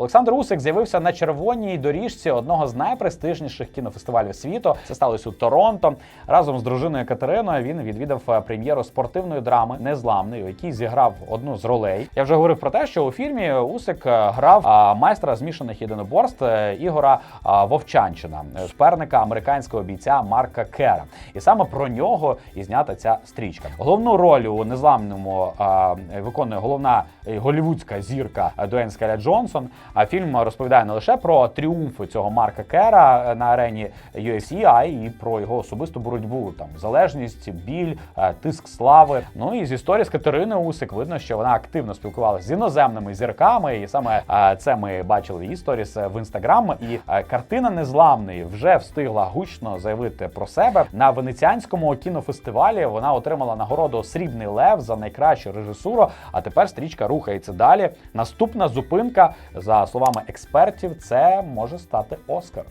Олександр Усик з'явився на червоній доріжці одного з найпрестижніших кінофестивалів світу. Це сталося у Торонто. Разом з дружиною Катериною він відвідав е, прем'єру спортивної драми Незламний, у якій зіграв одну з ролей. Я вже говорив про те, що у фільмі Усик е, грав майстра змішаних єдиноборств е, Ігора Вовчанчина, е, суперника американського бійця Марка Кера. І саме про нього і знята ця стрічка. Головну роль у незламному виконує головна е, голівудська зірка е, Дуейн Скеля Джонсон. А фільм розповідає не лише про тріумфи цього Марка Кера е, на арені UFC, а й про його особисту боротьбу, там залежність, біль, е, тиск слави. Ну і з історії з Катериною Усик видно, що вона активно спілкувалася з іноземними зірками, і саме е, це ми бачили її сторіс в інстаграм. І е, картина незламної вже встигла гучно заявити про себе на венеціанському кінофестивалі. Вона отримала нагороду Срібний Лев за найкращу режисуру. А тепер стрічка рухається далі. Наступна зупинка, словами експертів, це може стати Оскар.